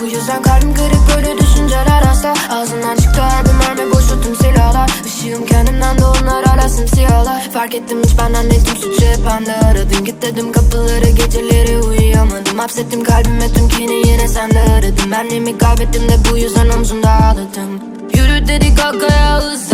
Bu yüzden kalbim kırık böyle düşünceler asla. Ağzından çıktı her bir mermi boşu tüm silahlar. Işığım kendimden de onlar hala simsiyahlar Fark ettim hiç benden değildim suçu hep bende. Aradım Git dedim kapıları geceleri uyuyamadım. Hapsettim kalbime tüm kini yine sende aradım Benliğimi kaybettim de bu yüzden omzumda ağladım. Yürü dedik arkaya hızlan